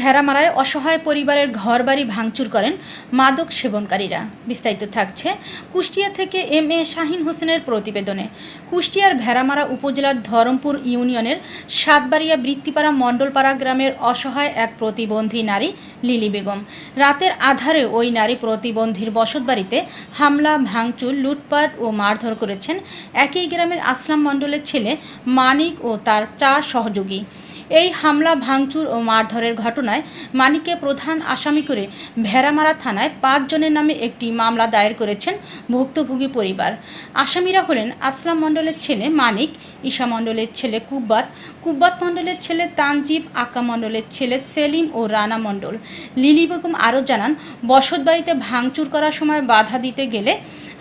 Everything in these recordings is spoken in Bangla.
ভেড়ামারায় অসহায় পরিবারের ঘরবাড়ি ভাঙচুর করেন মাদক সেবনকারীরা। বিস্তারিত থাকছে কুষ্টিয়া থেকে এম এ শাহিন হোসেনের প্রতিবেদনে। কুষ্টিয়ার ভেড়ামারা উপজেলার ধরমপুর ইউনিয়নের সাতবাড়িয়া বৃত্তিপাড়া মণ্ডলপাড়া গ্রামের অসহায় এক প্রতিবন্ধী নারী লিলি বেগম। রাতের আধারে ওই নারী প্রতিবন্ধীর বসতবাড়িতে হামলা, ভাঙচুর, লুটপাট ও মারধর করেছেন। একই গ্রামের আসলাম মণ্ডলের ছেলে মানিক ও তার চার সহযোগী। এই হামলা, ভাঙচুর ও মারধরের ঘটনায় মানিককে প্রধান আসামি করে ভেড়ামারা থানায় পাঁচজনের নামে একটি মামলা দায়ের করেছেন ভুক্তভোগী পরিবার। আসামিরা হলেন আসলাম মণ্ডলের ছেলে মানিক, ঈশা মণ্ডলের ছেলে কুব্বাত কুব্বাত মণ্ডলের ছেলে তানজিব, আক্কা মণ্ডলের ছেলে সেলিম ও রানা মণ্ডল। লিলি বেগম আরও জানান, বসতবাড়িতে ভাঙচুর করার সময় বাধা দিতে গেলে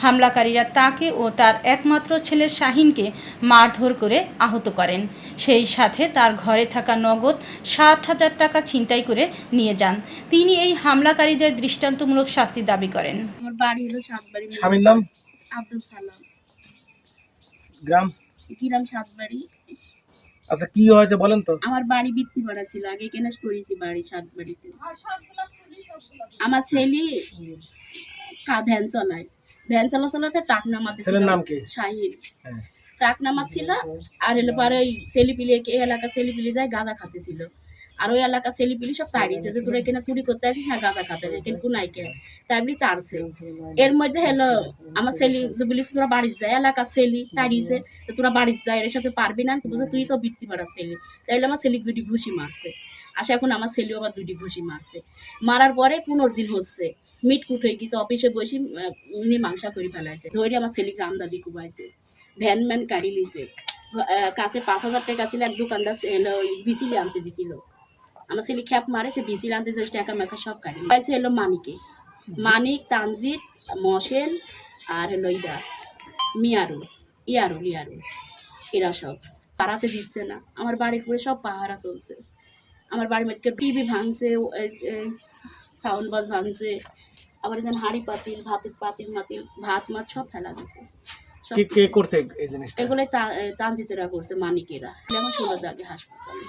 হামলাকারীরা তাকে ও তার একমাত্র ছেলে শাহিনকে মারধর করে আহত করেন। সেই সাথে তার ঘরে থাকা নগদ ষাট হাজার টাকা ছিনতাই করে নিয়ে যান। তিনি এই হামলাকারীদের দৃষ্টান্তমূলক শাস্তি দাবি করেন। আমার বাড়ি হলো সাতবাড়ি স্বামীর নাম? আব্দুল সালাম। গ্রাম? কিরাম সাতবাড়ি। আচ্ছা কি হয়েছে বলেন তো? আমার বাড়ি বৃত্তিপাড়া ছিল আগে কেনা করেছি বাড়ি সাতবাড়িতে। আমার ছেলে কা ভ্যান চলায় ভ্যান চলা চলাতে টাক নামাতে ছিল ছেলের নাম কি? শাহিন হ্যাঁ। টাক নামাচ্ছিল আর এলে পরে ওই ছেলিপিলি এই এলাকা ছেলিপিলি যায় গাঁদা খাতেছিল আর ওই এলাকা ছেলিপিলি সব তাড়িয়েছে যে তোরা এখানে চুরি করতে আসিস হ্যাঁ গাঁজা খাতে যায় কিন্তু নাই। কে তাই বলি তাড়ছে। এর মধ্যে হলো আমার ছেলি যে বলিস তোরা বাড়িতে যায় এলাকার ছেলি তাড়িয়েছে তো তোরা বাড়িতে যায় এর সাথে পারবি না। তো বলছে তুই তো বৃত্তি পাড়া ছেলি। তাইলে আমার ছেলি দুটি ঘুষি মারছে। আসে এখন আমার ছেলেও আবার দুটি ঘুষি মারছে। মারার পরে পনেরো দিন হচ্ছে মিট কুট হয়ে গেছে অফিসে বসে উনি মীমাংসা করে ফেলাইছে। ধরে আমার ছেলেকে আমদাদি কুবাইছে। ভ্যান ম্যান কাড়ি আহ, কাছে পাঁচ হাজার টাকা ছিল এক দোকানদার বিসিলি আনতে দিছিল। আমার ছেলে খ্যাপ মারে সে বিসিল আনতে যে টাকা মেকা সব কাড়ি পাইছে এলো মানিকে। মানিক তানজিৎ মশেন আর হলো ইদা মিয়ারুল ইয়ারুল ইয়ারুল। এরা সব। পাড়াতে দিচ্ছে না। আমার বাড়ির পরে সব পাহারা চলছে। আমার বাড়ির মধ্যে টিভি ভাঙছে সাউন্ড বক্স ভাঙছে। আবার এখানে হাঁড়ি পাতিল ভাতের পাতিল মাতিল ভাত মাছ সব ফেলা গেছে সব কে করছে এই জিনিসটা? এগুলো তানজিতেরা করছে মানিকেরা। যেমন ষোলো দাগে হাসপাতালে।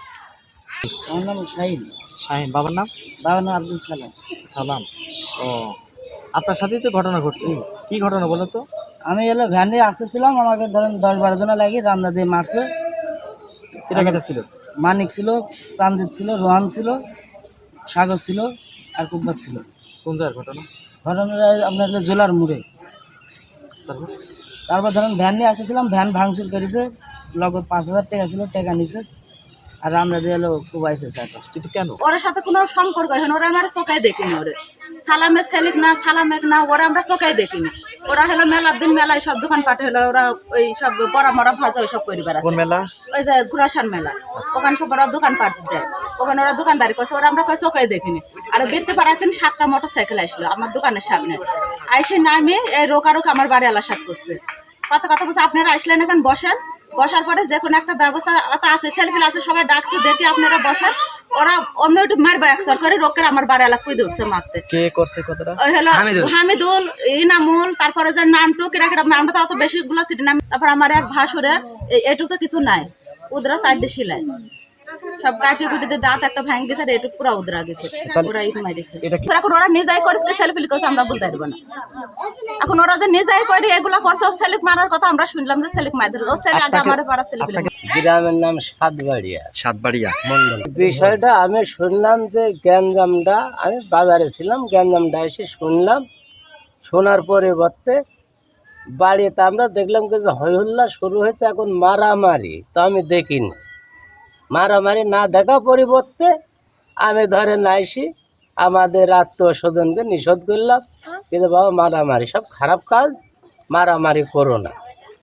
আমার নাম শাহিন। শাহিন বাবার নাম? বাবার নাম আব্দুল সালাম। সালাম। ও আপনার সাথেই তো ঘটনা ঘটছে। কি ঘটনা বলো তো? আমি এলো ভ্যানে আসতেছিলাম আমাকে ধরেন দশ বারো জনা লাগে রান্না দিয়ে মারছে। কেটে ছিল? মানিক ছিল তানজিৎ ছিল রোহান ছিল সাগর ছিল আর কুব্বাত ছিল। কোন জায়গার ঘটনা? ঘটনা আপনার জোলার মুড়ে। তারপর? তারপর ধরেন ভ্যান নিয়ে আসতেছিলাম ভ্যান ভাঙচুর করেছে লগত পাঁচ হাজার টাকা ছিল টাকা নিছে। আর দিয়ে কুবাইছে চার পাঁচটা কিন্তু কেন? ওর সাথে কোনো সম্পর্ক হয় ওরা আমার চোখে দেখিনি ওরে। সালামের সেলিক না সালামেক না ওরা আমরা চোখে দেখিনি। ওরা হলো মেলার দিন মেলায় সব দোকান পাটে হলো ওরা ওই সব বড়া মরা ভাজা ওই সব করে বেড়াচ্ছে। মেলা? ওই যে ঘুরাসান মেলা। ওখানে সব ওরা দোকান পাট দেয়। ওখানে ওরা দোকানদারি করছে ওরা আমরা কই চোখে দেখিনি। আর বেরতে পারাতেন সাতটা মোটর সাইকেল আসলো আমার দোকানের সামনে। আইসে নামে এই রোকা আমার বাড়ি আলাসাত করছে। কথা কথা বলছে আপনারা আসলেন এখন বসেন। বসার পরে যে কোনো একটা ব্যবস্থা অত আছে সেলফিল আছে সবাই ডাকছে দেখে আপনারা বসার ওরা অন্য একটু মারবে একসর করে রোকের আমার বাড়ি এলাকা কুই উঠছে মারতে। কে করছে কথাটা? হলো হামিদুল। ইনামুল তারপরে যে নানটু কেরা কেরা আমরা তো অত বেশি গুলা সিটি নাম তারপর আমার এক ভাসুরের এটুকু তো কিছু নাই উদরা সাইডে সিলাই সব কাটি কুটিতে দাঁত একটা ভাঙ গেছে আর এটুকু পুরো উদরা গেছে। পুরো ইট মারিছে এখন ওরা নিজেই করেছে সেলফি করছে আমরা বলতে পারব না। এখন ওরা যে নিজেই করে এগুলা করছে মারার কথা আমরা শুনলাম যে ও আগে আমার পাড়া সেলিক গ্রামের নাম সাতবাড়িয়া। সাতবাড়িয়া মন্ডল। বিষয়টা আমি শুনলাম যে গ্যাঞ্জামটা আমি বাজারে ছিলাম গ্যাঞ্জামটা এসে শুনলাম। শোনার পরিবর্তে বাড়িতে আমরা দেখলাম কি যে হইহুল্লা শুরু হয়েছে এখন মারামারি। তো আমি দেখিনি। মারামারি না দেখা পরিবর্তে আমি ধরে নাইসি আমাদের আত্মীয় স্বজনকে নিষেধ করলাম। কিন্তু বাবা, মারামারি সব খারাপ কাজ, মারামারি করো না।